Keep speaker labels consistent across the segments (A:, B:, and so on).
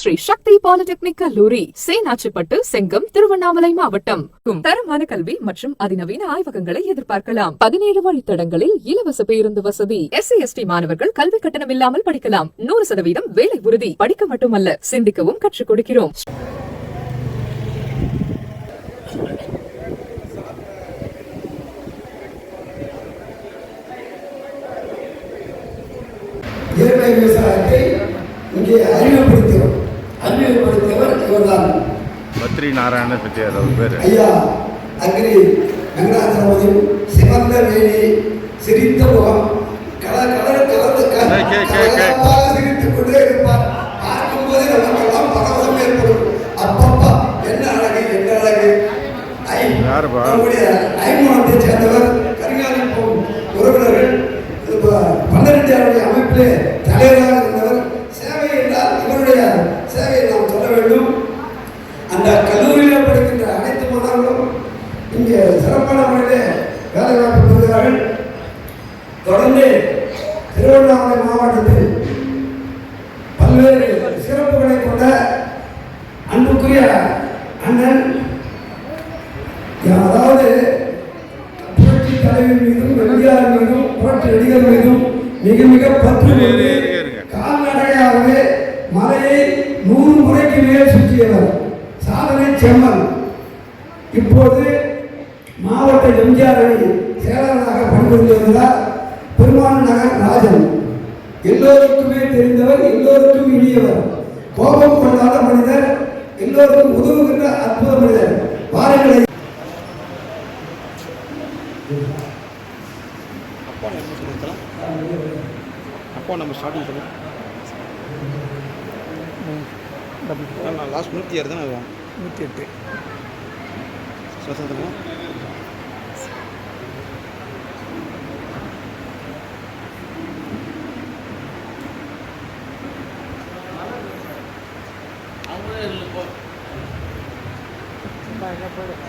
A: ஸ்ரீ சக்தி polytechnic கல்லூரி சேனாச்சிப்பட்டு செங்கம் திருவண்ணாமலை மாவட்டம். தரமான கல்வி மற்றும் அதிநவீன ஆய்வகங்களை எதிர்பார்க்கலாம். பதினேழு வழித்தடங்களில் இலவச பேருந்து வசதி. எஸ்சி எஸ்டி மாணவர்கள் கல்வி கட்டணம் இல்லாமல் படிக்கலாம். நூறு சதவீதம் வேலை உறுதி. படிக்க மட்டுமல்ல சிந்திக்கவும் கற்றுக் கொடுக்கிறோம்.
B: இயற்கை விவசாயத்தை இங்கே அறிமுகப்படுத்துகிறோம் அறிமுகப்படுத்தியவர் இவர்தான்.
C: பத்ரி நாராயண செட்டியார் அவர் பேர்.
B: ஐயா அக்ரி வெங்கடாச்சலபதி சிவந்த வேலி சிரித்த முகம் கல கலர் கலந்து சிரித்துக் கொண்டே இருப்பார். பார்க்கும்போது நமக்கெல்லாம் பரவசம் ஏற்படும். அப்பப்பா என்ன அழகு என்ன அழகு. ஐ? நம்முடைய ஐமூலத்தை சேர்ந்தவர் சிறப்பான முறையிலே வேலை வாய்ப்பு பெறுகிறார்கள் தொடர்ந்து திருவண்ணாமலை மாவட்டத்தில் பல்வேறு சிறப்புகளை கொண்ட அன்புக்குரிய அண்ணன் அதாவது புரட்சி தலைவர் மீதும் எம்ஜிஆர் மீதும் புரட்சி நடிகர் மீதும் மிக மிக
C: இரு, இருங்க.
B: கால்நடையாகவே மலையை நூறு முறைக்கு மேல் சுற்றியவர் சாதனை செம்மல் இப்போது மாவட்ட எம்ஜிஆர் அணி செயலாளராக பணிபுரிந்திருந்தார் பெருமாள் நகர் ராஜன். எல்லோருக்குமே தெரிந்தவர் எல்லோருக்கும் இனியவர். கோபம் கொண்டாத மனிதர் எல்லோருக்கும் உதவுகின்ற அற்புத மனிதர். வாருங்களை.
D: அப்பா நம்ம சொல்லுங்கள் அப்பா நம்ம ஸ்டார்டிங் நான் லாஸ்ட் நூற்றி ஆறு தானே நூற்றி எட்டு. சொல்லுங்க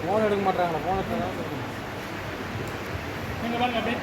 D: ஃபோன் எடுக்க மாட்டாங்களா ஃபோன் எடுத்தா நீங்கள் பாருங்க. அப்படியே